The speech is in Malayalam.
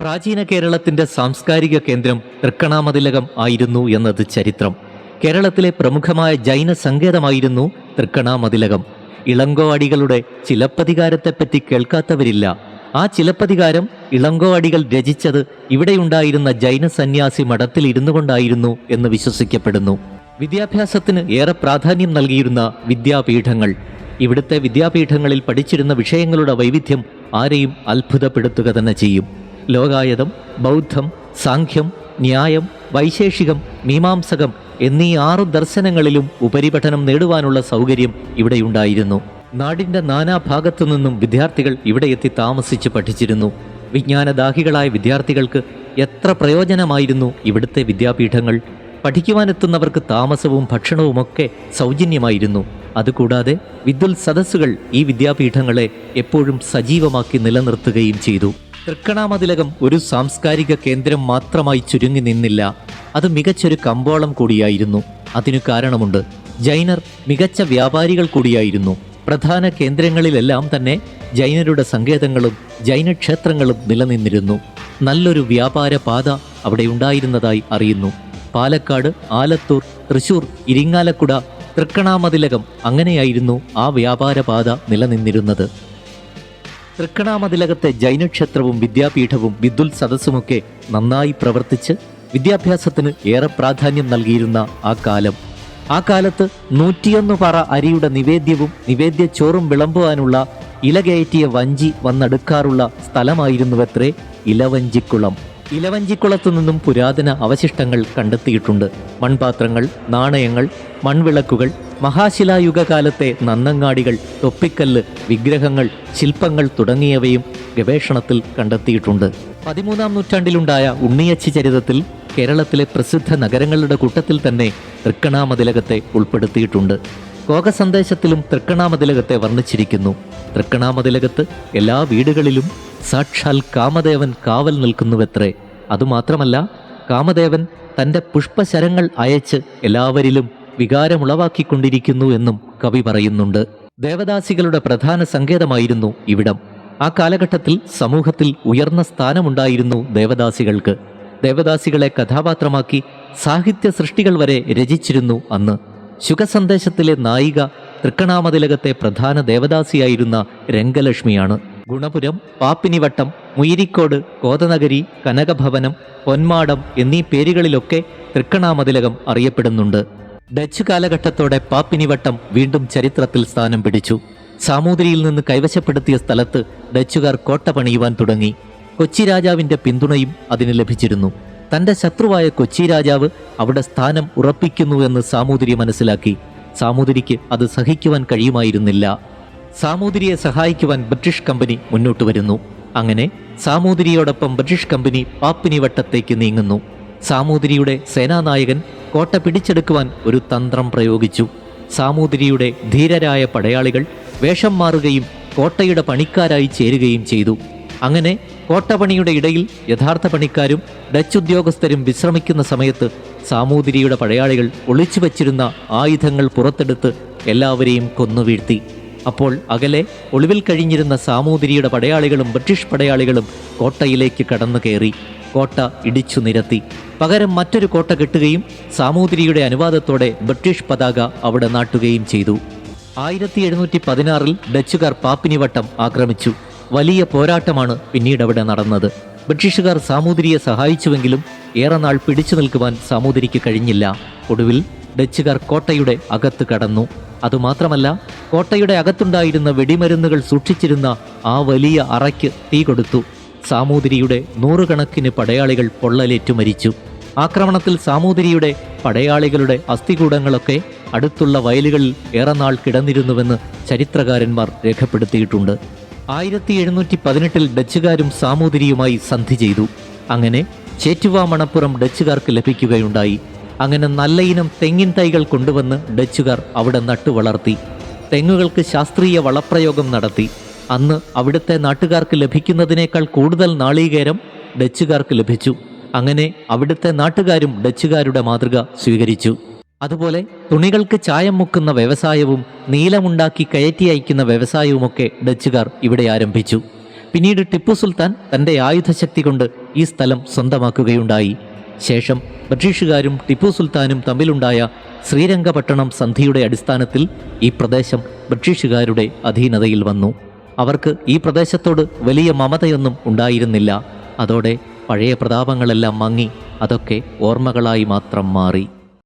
പ്രാചീന കേരളത്തിന്റെ സാംസ്കാരിക കേന്ദ്രം തൃക്കണാമതിലകം ആയിരുന്നു എന്നത് ചരിത്രം. കേരളത്തിലെ പ്രമുഖമായ ജൈന സങ്കേതമായിരുന്നു തൃക്കണാമതിലകം. ഇളങ്കോവാടികളുടെ ചിലപ്പതികാരത്തെപ്പറ്റി കേൾക്കാത്തവരില്ല. ആ ചിലപ്പതികാരം ഇളങ്കോവാടികൾ രചിച്ചത് ഇവിടെയുണ്ടായിരുന്ന ജൈന സന്യാസി മഠത്തിൽ ഇരുന്നു കൊണ്ടായിരുന്നു എന്ന് വിശ്വസിക്കപ്പെടുന്നു. വിദ്യാഭ്യാസത്തിന് ഏറെ പ്രാധാന്യം നൽകിയിരുന്ന വിദ്യാപീഠങ്ങൾ. ഇവിടുത്തെ വിദ്യാപീഠങ്ങളിൽ പഠിച്ചിരുന്ന വിഷയങ്ങളുടെ വൈവിധ്യം ആരെയും അത്ഭുതപ്പെടുത്തുക തന്നെ ചെയ്യും. ലോകായതം ബൗദ്ധം സാഖ്യം ന്യായം വൈശേഷികം മീമാംസകം എന്നീ ആറു ദർശനങ്ങളിലും ഉപരിപഠനം നേടുവാനുള്ള സൗകര്യം ഇവിടെയുണ്ടായിരുന്നു. നാടിന്റെ നാനാഭാഗത്തു നിന്നും വിദ്യാർത്ഥികൾ ഇവിടെ എത്തി താമസിച്ച് പഠിച്ചിരുന്നു. വിജ്ഞാനദാഹികളായ വിദ്യാർത്ഥികൾക്ക് എത്ര പ്രയോജനമായിരുന്നു ഇവിടുത്തെ വിദ്യാപീഠങ്ങൾ? പഠിക്കുവാനെത്തുന്നവർക്ക് താമസവും ഭക്ഷണവുമൊക്കെ സൗജന്യമായിരുന്നു. അതുകൂടാതെ വിദ്വൽ സദസ്സുകൾ ഈ വിദ്യാപീഠങ്ങളെ എപ്പോഴും സജീവമാക്കി നിലനിർത്തുകയും ചെയ്തു. തൃക്കണാമതിലകം ഒരു സാംസ്കാരിക കേന്ദ്രം മാത്രമായി ചുരുങ്ങി നിന്നില്ല. അത് മികച്ചൊരു കമ്പോളം കൂടിയായിരുന്നു. അതിനു കാരണമുണ്ട്. ജൈനർ മികച്ച വ്യാപാരികൾ കൂടിയായിരുന്നു. പ്രധാന കേന്ദ്രങ്ങളിലെല്ലാം തന്നെ ജൈനരുടെ സങ്കേതങ്ങളും ജൈനക്ഷേത്രങ്ങളും നിലനിന്നിരുന്നു. നല്ലൊരു വ്യാപാര പാത അവിടെ ഉണ്ടായിരുന്നതായി അറിയുന്നു. പാലക്കാട് ആലത്തൂർ തൃശൂർ ഇരിങ്ങാലക്കുട തൃക്കണാമതിലകം അങ്ങനെയായിരുന്നു ആ വ്യാപാര പാത നിലനിന്നിരുന്നത്. തൃക്കണാമതിലകത്തെ ജൈനക്ഷേത്രവും വിദ്യാപീഠവും വിദ്യുൽ സദസ്സുമൊക്കെ നന്നായി പ്രവർത്തിച്ച് വിദ്യാഭ്യാസത്തിന് ഏറെ പ്രാധാന്യം നൽകിയിരുന്ന ആ കാലം. ആ കാലത്ത് നൂറ്റിയൊന്ന് പറ അരിയുടെ നിവേദ്യവും നിവേദ്യ ചോറും വിളമ്പുവാനുള്ള ഇലകയറ്റിയ വഞ്ചി വന്നെടുക്കാറുള്ള സ്ഥലമായിരുന്നുവത്രേ ഇലവഞ്ചിക്കുളം. ഇലവഞ്ചിക്കുളത്തു നിന്നും പുരാതന അവശിഷ്ടങ്ങൾ കണ്ടെത്തിയിട്ടുണ്ട്. മൺപാത്രങ്ങൾ നാണയങ്ങൾ മൺവിളക്കുകൾ മഹാശിലായുഗകാലത്തെ നന്നങ്ങാടികൾ തൊപ്പിക്കല്ല് വിഗ്രഹങ്ങൾ ശില്പങ്ങൾ തുടങ്ങിയവയും ഗവേഷണത്തിൽ കണ്ടെത്തിയിട്ടുണ്ട്. പതിമൂന്നാം നൂറ്റാണ്ടിലുണ്ടായ ഉണ്ണിയച്ചി ചരിതത്തിൽ കേരളത്തിലെ പ്രസിദ്ധ നഗരങ്ങളുടെ കൂട്ടത്തിൽ തന്നെ തൃക്കണാമതിലകത്തെ ഉൾപ്പെടുത്തിയിട്ടുണ്ട്. സന്ദേശത്തിലും തൃക്കണാമതിലകത്തെ വർണിച്ചിരിക്കുന്നു. തൃക്കണാമതിലകത്ത് എല്ലാ വീടുകളിലും സാക്ഷാൽ കാമദേവൻ കാവൽ നിൽക്കുന്നുവത്രേ. അതുമാത്രമല്ല കാമദേവൻ തന്റെ പുഷ്പശരങ്ങൾ അയച്ച് എല്ലാവരിലും വികാരമുളവാക്കിക്കൊണ്ടിരിക്കുന്നു എന്നും കവി പറയുന്നുണ്ട്. ദേവദാസികളുടെ പ്രധാന സങ്കേതമായിരുന്നു ഇവിടം. ആ കാലഘട്ടത്തിൽ സമൂഹത്തിൽ ഉയർന്ന സ്ഥാനമുണ്ടായിരുന്നു ദേവദാസികൾക്ക്. ദേവദാസികളെ കഥാപാത്രമാക്കി സാഹിത്യ സൃഷ്ടികൾ വരെ രചിച്ചിരുന്നു അന്ന്. ശുഖസന്ദേശത്തിലെ നായിക തൃക്കണാമതിലകത്തെ പ്രധാന ദേവദാസിയായിരുന്ന രംഗലക്ഷ്മിയാണ്. ഗുണപുരം പാപ്പിനിവട്ടം മുയിരിക്കോട് കോതനഗരി കനകഭവനം പൊന്മാടം എന്നീ പേരുകളിലൊക്കെ തൃക്കണാമതിലകം അറിയപ്പെടുന്നുണ്ട്. ഡച്ച് കാലഘട്ടത്തോടെ പാപ്പിനിവട്ടം വീണ്ടും ചരിത്രത്തിൽ സ്ഥാനം പിടിച്ചു. സാമൂതിരിയിൽ നിന്ന് കൈവശപ്പെടുത്തിയ സ്ഥലത്ത് ഡച്ചുകാർ കോട്ട പണിയുവാൻ തുടങ്ങി. കൊച്ചി രാജാവിന്റെ പിന്തുണയും അതിന് ലഭിച്ചിരുന്നു. തന്റെ ശത്രുവായ കൊച്ചി രാജാവ് അവിടെ സ്ഥാനം ഉറപ്പിക്കുന്നുവെന്ന് സാമൂതിരി മനസ്സിലാക്കി. സാമൂതിരിക്ക് അത് സഹിക്കുവാൻ കഴിയുമായിരുന്നില്ല. സാമൂതിരിയെ സഹായിക്കുവാൻ ബ്രിട്ടീഷ് കമ്പനി മുന്നോട്ട് വരുന്നു. അങ്ങനെ സാമൂതിരിയോടൊപ്പം ബ്രിട്ടീഷ് കമ്പനി പാപ്പിനി വട്ടത്തേക്ക് നീങ്ങുന്നു. സാമൂതിരിയുടെ സേനാനായകൻ കോട്ട പിടിച്ചെടുക്കുവാൻ ഒരു തന്ത്രം പ്രയോഗിച്ചു. സാമൂതിരിയുടെ ധീരരായ പടയാളികൾ വേഷം മാറുകയും കോട്ടയുടെ പണിക്കാരായി ചേരുകയും ചെയ്തു. അങ്ങനെ കോട്ടപണിയുടെ ഇടയിൽ യഥാർത്ഥ പണിക്കാരും ഡച്ച് ഉദ്യോഗസ്ഥരും വിശ്രമിക്കുന്ന സമയത്ത് സാമൂതിരിയുടെ പടയാളികൾ ഒളിച്ചു വച്ചിരുന്ന ആയുധങ്ങൾ പുറത്തെടുത്ത് എല്ലാവരെയും കൊന്നുവീഴ്ത്തി അപ്പോൾ അകലെ ഒളിവിൽ കഴിഞ്ഞിരുന്ന സാമൂതിരിയുടെ പടയാളികളും ബ്രിട്ടീഷ് പടയാളികളും കോട്ടയിലേക്ക് കടന്നു കയറി കോട്ട ഇടിച്ചു നിരത്തി. പകരം മറ്റൊരു കോട്ട കെട്ടുകയും സാമൂതിരിയുടെ അനുവാദത്തോടെ ബ്രിട്ടീഷ് പതാക അവിടെ നാട്ടുകയും ചെയ്തു. ആയിരത്തി എഴുന്നൂറ്റി പതിനാറിൽ ഡച്ചുകാർ പാപ്പിനിവട്ടം ആക്രമിച്ചു. വലിയ പോരാട്ടമാണ് പിന്നീട് അവിടെ നടന്നത്. ബ്രിട്ടീഷുകാർ സാമൂതിരിയെ സഹായിച്ചുവെങ്കിലും ഏറെ നാൾ പിടിച്ചു നിൽക്കുവാൻ സാമൂതിരിക്ക് കഴിഞ്ഞില്ല. ഒടുവിൽ ഡച്ചുകാർ കോട്ടയുടെ അകത്ത് കടന്നു. അതുമാത്രമല്ല കോട്ടയുടെ അകത്തുണ്ടായിരുന്ന വെടിമരുന്നുകൾ സൂക്ഷിച്ചിരുന്ന ആ വലിയ അറയ്ക്ക് തീ കൊടുത്തു. സാമൂതിരിയുടെ നൂറുകണക്കിന് പടയാളികൾ പൊള്ളലേറ്റു മരിച്ചു. ആക്രമണത്തിൽ സാമൂതിരിയുടെ പടയാളികളുടെ അസ്ഥികൂടങ്ങളൊക്കെ അടുത്തുള്ള വയലുകളിൽ ഏറെ നാൾ കിടന്നിരുന്നുവെന്ന് ചരിത്രകാരന്മാർ രേഖപ്പെടുത്തിയിട്ടുണ്ട്. ആയിരത്തി എഴുന്നൂറ്റി പതിനെട്ടിൽ ഡച്ചുകാരും സാമൂതിരിയുമായി സന്ധി ചെയ്തു. അങ്ങനെ ചേറ്റുവ മണപ്പുറം ഡച്ചുകാർക്ക് ലഭിക്കുകയുണ്ടായി. അങ്ങനെ നല്ല ഇനം തെങ്ങിൻ തൈകൾ കൊണ്ടുവന്ന് ഡച്ചുകാർ അവിടെ നട്ടു വളർത്തി. തെങ്ങുകൾക്ക് ശാസ്ത്രീയ വളപ്രയോഗം നടത്തി. അന്ന് അവിടുത്തെ നാട്ടുകാർക്ക് ലഭിക്കുന്നതിനേക്കാൾ കൂടുതൽ നാളീകേരം ഡച്ചുകാർക്ക് ലഭിച്ചു. അങ്ങനെ അവിടുത്തെ നാട്ടുകാരും ഡച്ചുകാരുടെ മാതൃക സ്വീകരിച്ചു. അതുപോലെ തുണികൾക്ക് ചായം മുക്കുന്ന വ്യവസായവും നീലമുണ്ടാക്കി കയറ്റി അയക്കുന്ന വ്യവസായവുമൊക്കെ ഡച്ചുകാർ ഇവിടെ ആരംഭിച്ചു. പിന്നീട് ടിപ്പു സുൽത്താൻ തന്റെ ആയുധശക്തി കൊണ്ട് ഈ സ്ഥലം സ്വന്തമാക്കുകയുണ്ടായി. ശേഷം ബ്രിട്ടീഷുകാരും ടിപ്പു സുൽത്താനും തമ്മിലുണ്ടായ ശ്രീരംഗപട്ടണം സന്ധിയുടെ അടിസ്ഥാനത്തിൽ ഈ പ്രദേശം ബ്രിട്ടീഷുകാരുടെ അധീനതയിൽ വന്നു. അവർക്ക് ഈ പ്രദേശത്തോട് വലിയ മമതയൊന്നും ഉണ്ടായിരുന്നില്ല. അതോടെ പഴയ പ്രതാപങ്ങളെല്ലാം മങ്ങി അതൊക്കെ ഓർമ്മകളായി മാത്രം മാറി.